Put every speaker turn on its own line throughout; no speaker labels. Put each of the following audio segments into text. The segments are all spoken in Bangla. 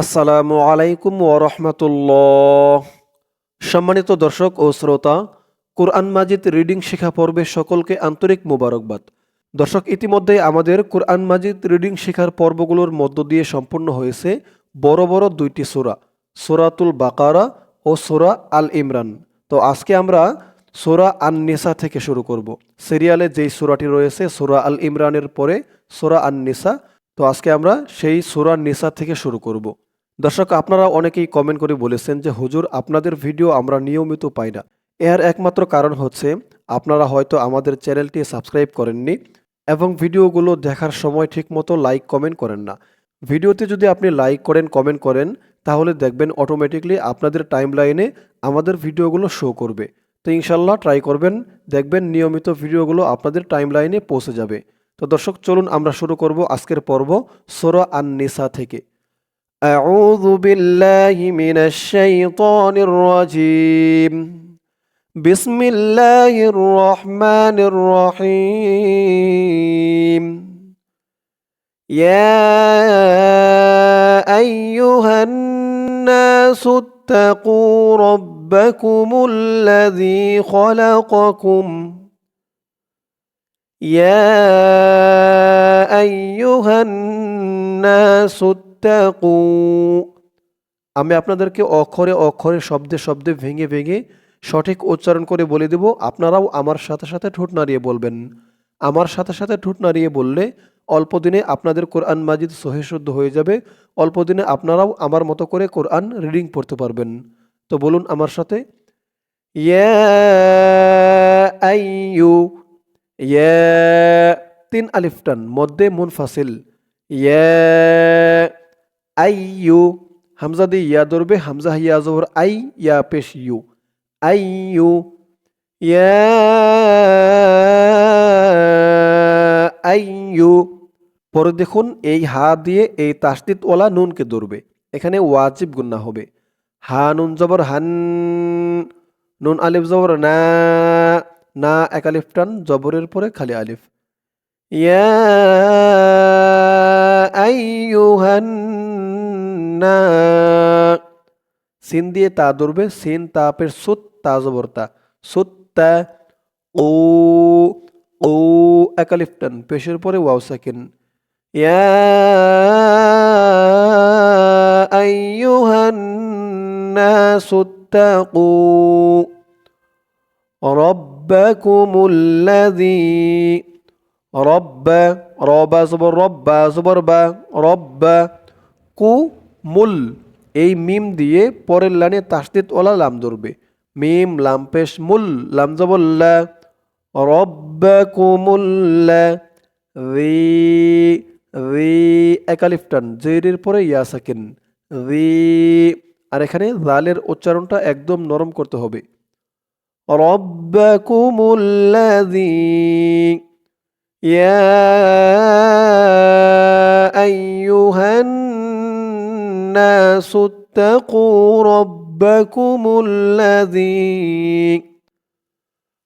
আসসালামু আলাইকুম ওরহমতুল্লাহ সম্মানিত দর্শক ও শ্রোতা, কোরআন মাজিদ রিডিং শেখা পর্বে সকলকে আন্তরিক মোবারকবাদ। দর্শক, ইতিমধ্যে আমাদের কোরআন মাজিদ রিডিং শেখার পর্বগুলোর মধ্য দিয়ে সম্পূর্ণ হয়েছে বড় বড় দুইটি সোরা, সোরাতুল বাকারা ও সোরা আল ইমরান। তো আজকে আমরা সোরা আন নিসা থেকে শুরু করব। সিরিয়ালে যেই সোরাটি রয়েছে, সোরা আল ইমরানের পরে সোরা আন নিসা তো আজকে আমরা সেই সোরা নিসা থেকে শুরু করব। দর্শক, আপনারা অনেকেই কমেন্ট করে বলেছেন যে, হুজুর, আপনাদের ভিডিও আমরা নিয়মিত পাই না। এর একমাত্র কারণ হচ্ছে, আপনারা হয়তো আমাদের চ্যানেলটি সাবস্ক্রাইব করেননি এবং ভিডিওগুলো দেখার সময় ঠিকমতো লাইক কমেন্ট করেন না। ভিডিওতে যদি আপনি লাইক করেন কমেন্ট করেন, তাহলে দেখবেন অটোমেটিকলি আপনাদের টাইম লাইনে আমাদের ভিডিওগুলো শো করবে। তো ইনশাল্লাহ ট্রাই করবেন, দেখবেন নিয়মিত ভিডিওগুলো আপনাদের টাইম লাইনে পৌঁছে যাবে। তো দর্শক, চলুন আমরা শুরু করব আজকের পর্ব সোরা আন নিসা থেকে। أعوذ بالله من الشيطان الرجيم. بسم الله الرحمن الرحيم. يا أيها الناس اتقوا ربكم الذي خلقكم. يا أيها الناس اتقوا আমি আপনাদেরকে অক্ষরে অক্ষরে, শব্দে শব্দে, ভেঙে ভেঙে সঠিক উচ্চারণ করে বলে দেব। আপনারাও আমার সাথে সাথে ঠোঁট নাড়িয়ে বলবেন। আমার সাথে সাথে ঠোঁট নাড়িয়ে বললে অল্প দিনে আপনাদের কোরআন মাজিদ সহিশুদ্ধ হয়ে যাবে। অল্প দিনে আপনারাও আমার মতো করে কোরআন রিডিং পড়তে পারবেন। তো বলুন আমার সাথে। তিন আলিফটান মধ্যে মুনফাসিল। ইয়া আইয়ু হামজা দিয়ে ইয়া ধরবে, হামজা হিয়া জোহর, আই ইয়া পেশ ইউ। আই ইউ, ইয়া, আই ইউ। পরে দেখুন, এই হা দিয়ে এই তাসদিদ ওলা নুনকে ধরবে। এখানে ওয়াজিব গুন্না হবে। হা নুন জবর হান, নুন আলিফ জবর না না এক আলিফ টান, জবরের পরে খালি আলিফ। ইয়া সিন দিয়ে তা ধরবে, সিন তাপের সুত, তা জবর তা সুত ও ও একালিফটান পেশের পরে ওয়াও সাকিন। ইয়া ত্তাকু। রব্ব রবা জবর রব্বা, জবর বা, রব্ব, কু মুল। এই মিম দিয়ে পরের লানে তাস্তিত ওলা লাম ধরবে। মিম, লাম পেশ মুল, লাম জবল্লা রব্ব কুমুল্লা রি রি একালিফটান জেরের পরে ইয়া সাকিন। রি, আর এখানে লালের উচ্চারণটা একদম নরম করতে হবে। রব্বাকুমুল্লাযী ইয়া আইয়ুহান الناس اتقوا ربكم الذي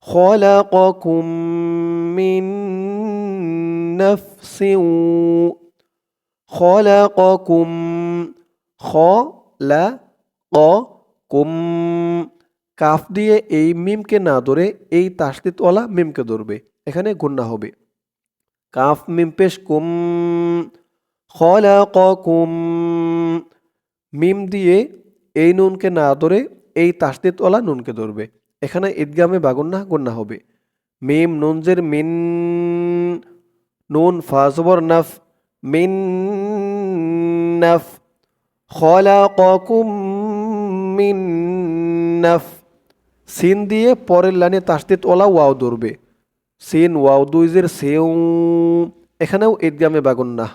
خلقكم من نفس خلقكم خلقكم কাফ দিয়ে এই মিমকে না ধরে এই তাসদিদওয়ালা মিমকে ধরবে এখানে গুন্না হবে কাফ মিম পেশ কুম খলাকুম মিম দিয়ে এই নুনকে না ধরে এই তাসদিদওয়ালা নুনকে ধরবে এখানে ঈদগামে বাগুন্না গুন্না হবে মিম নুনজের মিন নুন ফাজবর নাফ মিন নাফ খলাকুম মিন নাফ সিন দিয়ে পরের লাইনে তাসদিদ ওলা ওয়াও ধরবে সিন ওয়াও দুইজের সেউ, এখানেও ঈদগামে বাগুন্না।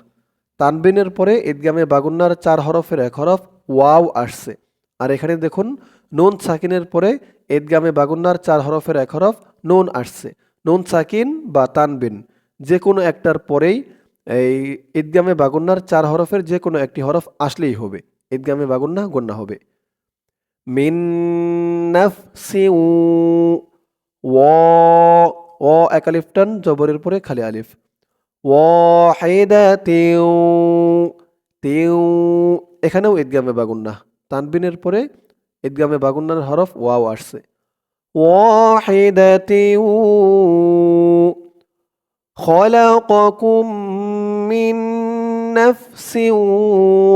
তানবিনের পরে ঈদগামে বাগুন্নার চার হরফের এক হরফ ওয়াও আসছে। আর এখানে দেখুন, নুন সাকিনের পরে ঈদগামে বাগুন্নার চার হরফের এক হরফ নুন আসছে। নুন সাকিন বা তানবিন যে কোনো একটার পরেই এই ঈদগামে বাগুন্নার চার হরফের যে কোনো একটি হরফ আসলেই হবে। ঈদগামে বাগুন্না গণ্যা হবে। মিন নাফসি ও ও এক আলিফ টান জবরের পরে খালি আলিফ ওয়াহিদাতিউ তিউ এখানেও ঈদগামে বাগুন্না তানবিনের পরে ঈদগামে বাগুন্নার হরফ ওয়াও আসছে واحدة خلقكم من نفس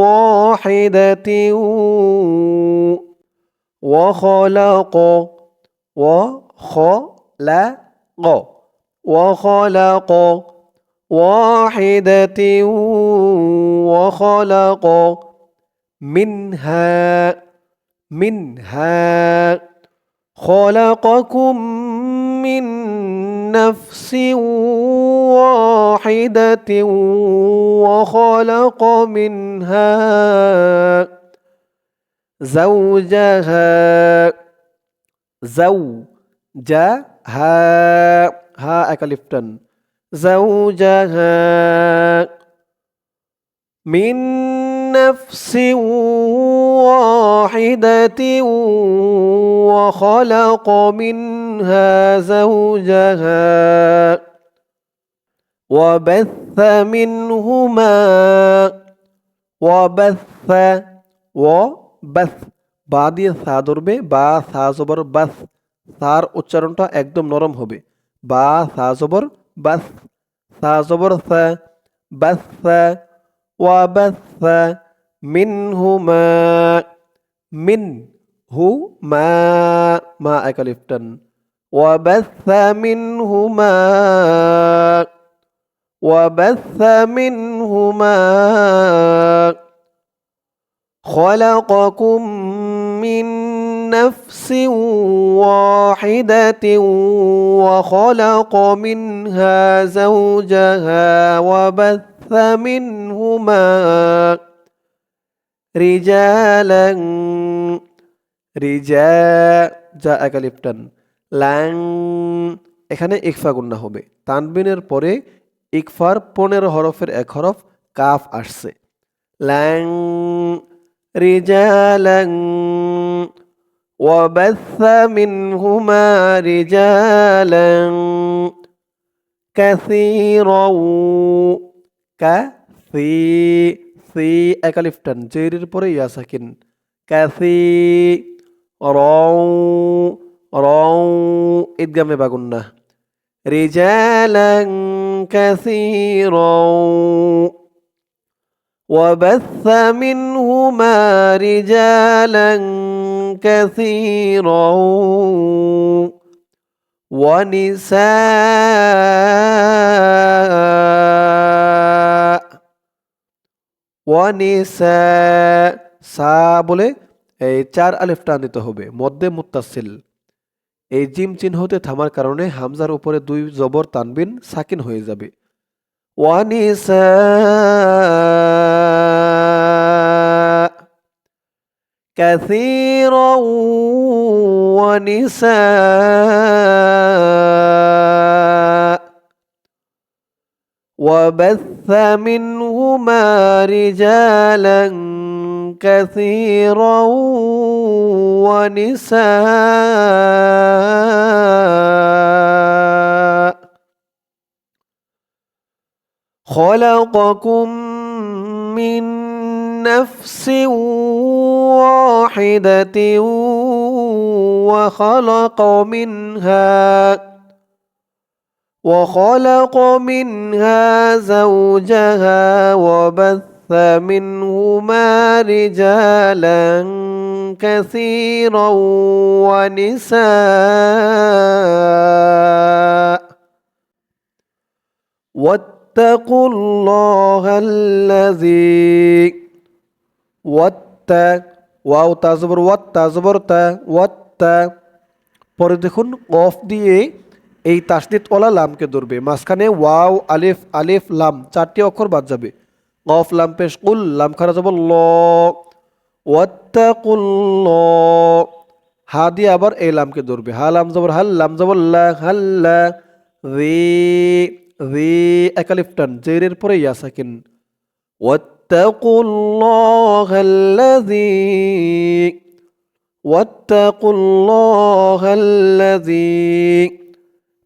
واحدة وخلق وخلق وخلق واحدة وخلق منها منها. خلقكم من نفس واحدة وخلق منها زوجها. جا ها أكلفتن زوجها من نفس واحدة وخلق منها زوجها وبث منهما وبث وبث بعد ثا ضرب با ثا زبر بث. সার উচ্চারণটা একদম নরম হবে বা সা জবর বাস সা জবর সা বাস وبث منهما من هو ما ما أكلفتن وبث منهما وبث منهما خلقكم من نفس واحدة وخلق منها زوجها وبث منهما رجالا রিজা যা একালিপটান ল্যাং এখানে ইকফা গুন্না হবে তানবিনের পরে ইকফার পনেরো হরফের এক হরফ কাফ আসছে ল্যাং রিজালাং وبث منهما رجالا كثيرا কাসি সি একালিফটান জেরির পরে ইয়া সাকিন কাসি রং রং ঈদগামে বাগুন্না রিজালান কাসীরা وبث منهما رجالا كثيرا ونساء ওয়ানিসা সা বলে এই চার আলিফ টান দিতে হবে মধ্যে মুত্তাসিল এই জিম চিহ্নতে থামার কারণে হামজার উপরে দুই জবর তানবিন সাকিন হয়ে যাবে ওয়ানিসা كثيرا ونساء وبث منهما رجالا كثيرا ونساء. خلقكم من نفس واحدة وخلق منها وخلق منها زوجها وبث منهما رجالا كثيرا ونساء. واتقوا الله الذي وات ওয়াও তাজবর, ওয়াত তাজবর তা, ওয়াত তা। পরে দেখুন অফ দিয়ে এই তাসদিত ওলা লামকে ধরবে। মাঝখানে ওয়াও, আলিফ আলিফ, লাম, চারটি অক্ষর বাদ যাবে। অফ লাম, পেশ, কুল, লাম, খারা যাব ল। হা দিয়ে আবার এই লামকে ধরবে। হা, লাম যাব হাল, লাম যাব লা হাল্লা রে রে একালিফটান জের পরে ইয়াসাকিন। ওয়াত واتقوا الله الذي واتقوا الله الذي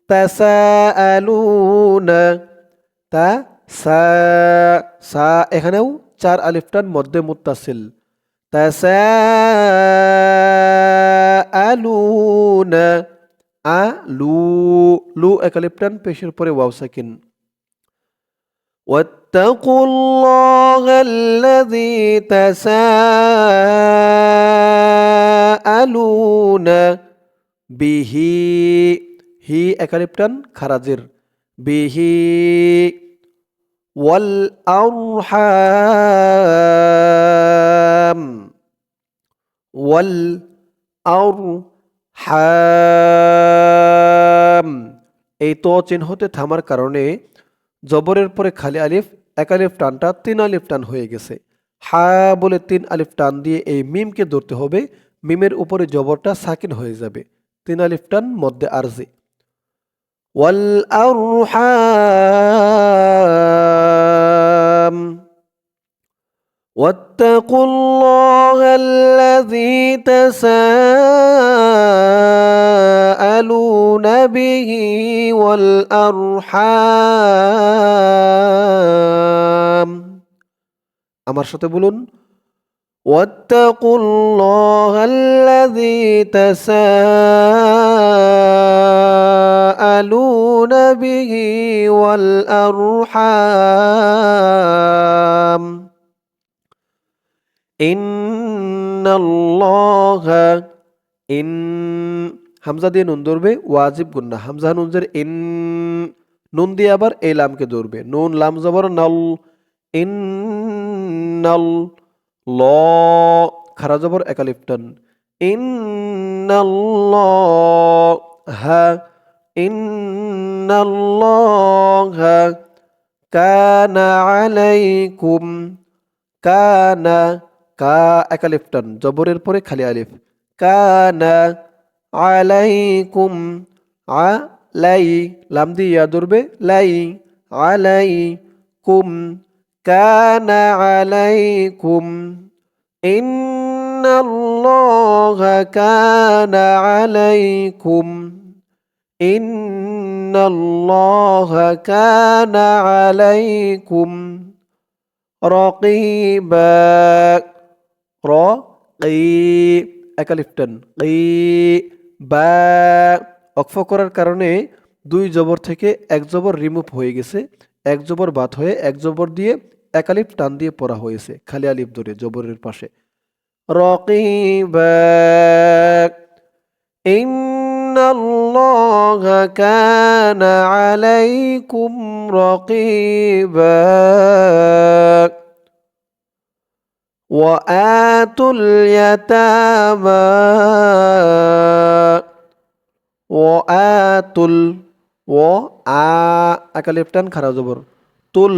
تساءلون তা সা সা এখানেও চার আলিফটান মধ্যে মুত্তাসিল আলুন আ লু লু এক আলিফটান পেশের পরে ওয়াও সাকিন واتقوا الله الذي تساءلون به হি একালিপ্টান খারাজের বিহি ওয়াল আরহাম ওয়াল আরহাম এই তো চিহ্নতে থামার কারণে জবরের পরে খালি আলিফ এক আলিফ টানটা তিন আলিফ টান হয়ে গেছে হা বলে তিন আলিফ টান দিয়ে এই মিমকে ধরতে হবে মিমের উপরে জবরটা সাকিন হয়ে যাবে তিন আলিফ টান মধ্যে আরজি والأرحام واتقوا الله الذي تساءلون به والأرحام আমার সাথে বলুন واتقوا الله الذي تساءلون به والأرحام إن الله إن হামজা দিয়ে নুন ধরবে, ওয়াজিব গুন্না। হামজা নুনজের ইন নুন দিয়ে আবার এই লামকে ধরবে। নুন, লাম জবর, নল। ইন নল। ল। খারা জবর একালিপ্টন ইন্নাল্লাহ ইন্নাল্লাহ কানা আলাইকুম। কানা কা একালিপ্টন জবরের পরে খালি আলিফ। কানা আলাইকুম, আলাই, লাম দিয়া ধরবে লাই আলাই কুম কানা আলাইকুম, ইন্নাল্লাহ কানা আলাইকুম, ইন্নাল্লাহ কানা আলাইকুম, রকিবা, রকিব একালিফটন রি বা অক্ফ করার কারণে দুই জবর থেকে এক জবর রিমুভ হয়ে গেছে, এক জবর বাদ হয়ে এক জবর দিয়ে এক আলিফ টান দিয়ে পড়া হয়েছে, খালি আলিফ ধরে জবরের পাশে। রকিবাক ইন্নাল্লাহা কানা আলাইকুম রকিবাক وآتوا اليتامى وآتوا ال- ও আ একালিফটান খারা জবর তুল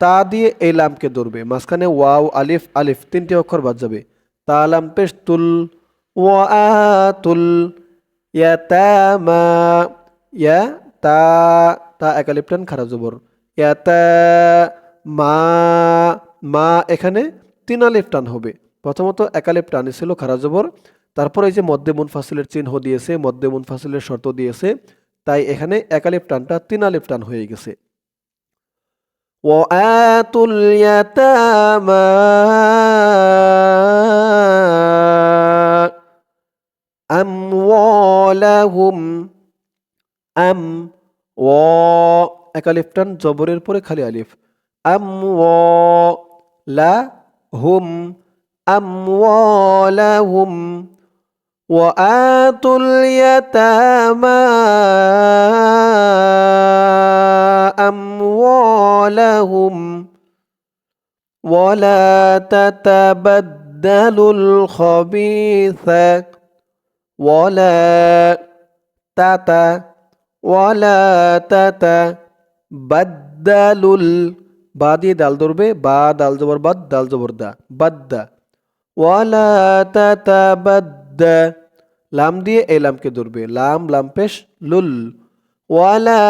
তা দিয়ে এই লামকে ধরবে মাঝখানে ওয়াও আলিফ আলিফ তিনটি অক্ষর বাদ যাবে তা লাম পেশ তুল ও আ তুল ইয়াতামা ইয়া তা তা একালিফটান খারা জবর ইয়াতা মা মা এখানে তিন আলিফ টান হবে প্রথমত একালিফ টানে ছিল খারা জবর তারপর এই যে মধ্যে মুনফাসিলের চিহ্ন দিয়েছে মধ্যে মুনফাসিলের শর্ত দিয়েছে তাই এখানে একালিফ টানটা তিন আলিফ টান হয়ে গেছে وآتوا اليتامى أموالهم أم و একালিফ টান জবরের পরে খালি আলিফ আম লা হুম أموالهم وآتوا اليتامى أموالهم ولا تتبدلوا الخبيث ولا تتا ولا تتبدلوا ال- বা দিয়ে দাল ধরবে, বা দাল জবর বাদ দাল জবর দা, বাদ দা। ওয়ালা তা তা লাম দিয়ে এই লামকে ধরবে, লাম লাম পেশ, লুল। ওয়ালা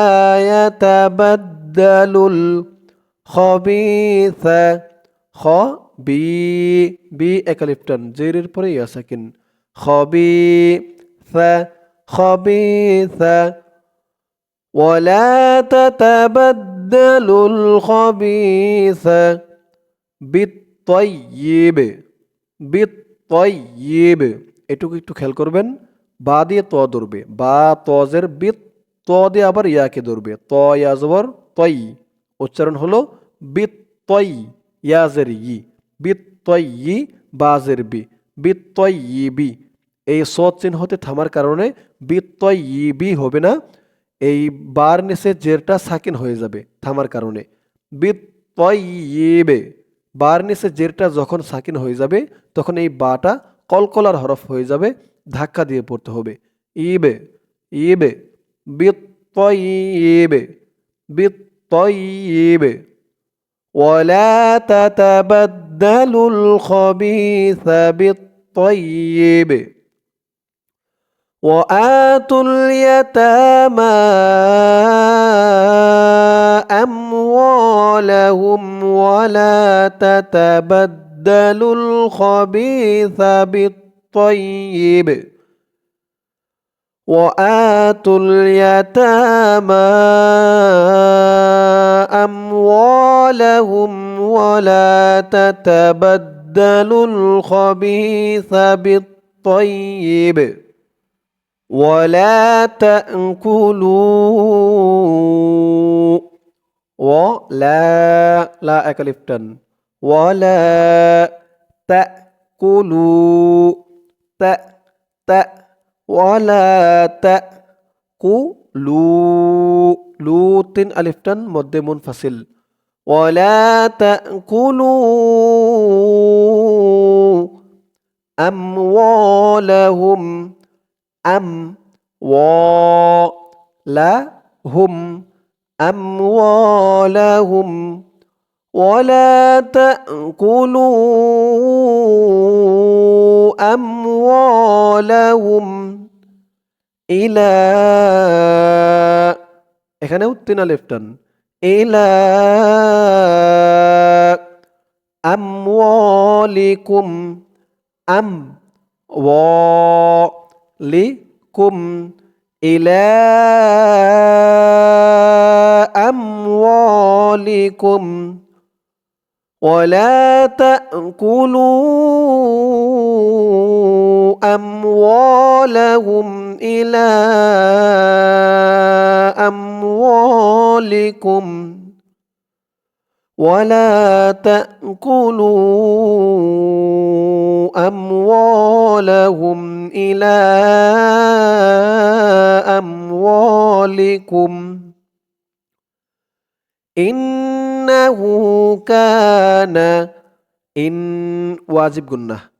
তা বাদ্দালুল খবিসা, খ, বি বি একালিপ্টন, জেরের পরে ইয়া সাকিন খবি সা খবি সা ওয়ালা তা تتبدلوا الخبيث بالطيب তয়্যিবে বিত তয়্যিবে এটুকু একটু খেয়াল করবেন বা দিয়ে ত ধরবে বা তজের বিত ত দিয়ে আবার ইয়াকে ধরবে ত ইয়া জবর তই উচ্চারণ হলো বিত তই ইয়াজের ই বিত তয়্যি বাজের বি বিত তয়্যিবি এই সৎ চিহ্নতে থামার কারণে বিত তয়্যিবি হবে না এই বার নিচে জেরটা সাকিন হয়ে যাবে থামার কারণে বিত তয়্যিবে বার নিচে জেরটা যখন সাকিন হয়ে যাবে তখন এই বাটা কলকলার হরফ হয়ে যাবে ধাক্কা দিয়ে পড়তে হবে ইবে ইবে বিত তয়্যিবে বিত তয়্যিবে ولا تتبدلوا الخبيث بالطيب وآتوا اليتامى أموالهم ولا تتبدلوا الخبيث بالطيب. وآتوا اليتامى أموالهم ولا تتبدلوا الخبيث بالطيب. ولا تأكلوا ولا لا أكلفتن ولا تأكلوا تأ تأ ولا تأكلوا لوتن ألفتن مد منفصل ولا تأكلوا أموالهم أم ولهم أموالهم ولا تأكلوا أموالهم إلى এখানেও তিন আলিফ টান ইলা আমওয়ালিকুম আম لكم إلى أموالكم ولا تأكلوا أموالهم إلى أموالكم ولا تأكلوا أموالهم إلى أموالكم إنه كان إن واجب গুন্না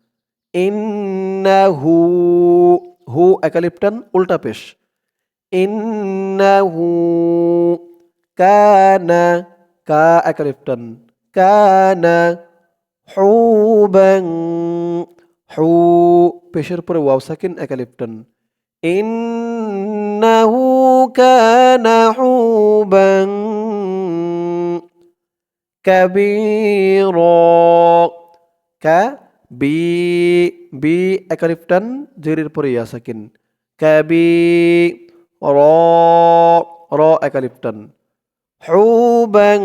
ইন্নাহু হু একালিপ্টান উল্টা পেশ ইন্নাহু কানা কা একরেপ্টন কানা হৌবং হৌ, পেশের পরে ওয়াও সাকিন একালিপ্টন ইন্নাহু কানা হৌবং কাবির। কা, বি বি একালিপ্টন জেরির পরে ইয়া সাকিন। কাবি র র একালিপ্টন হুবান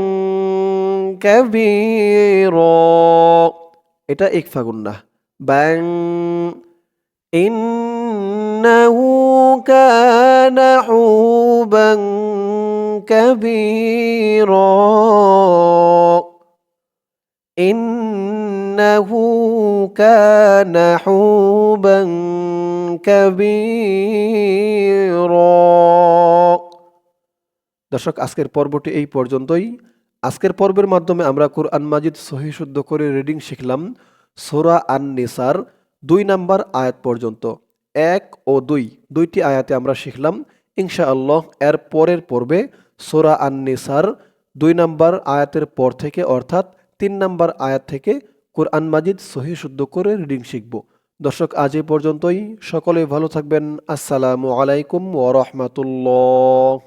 কাবীর এটা ইকফা গুন্না বাং ইন্নাহু কানা হুবান كبيرا إنه كان حوبا كبيرا দর্শক, আজকের পর্বটি এই পর্যন্তই। আজকের পর্বের মাধ্যমে আমরা কোরআন মাজিদ সহি শুদ্ধ করে রিডিং শিখলাম সোরা আন নিসার দুই নাম্বার আয়াত পর্যন্ত। এক ও দুই, দুইটি আয়াতে আমরা শিখলাম। ইনশাআল্লাহ, এর পরের পর্বে সোরা আন নিসার দুই নাম্বার আয়াতের পর থেকে, অর্থাৎ তিন নাম্বার আয়াত থেকে কোরআন মাজিদ সহি শুদ্ধ করে রিডিং শিখব। দর্শক, আজ এই পর্যন্তই। সকলে ভালো থাকবেন। আসসালামু আলাইকুম ওরহমতুল্লাহ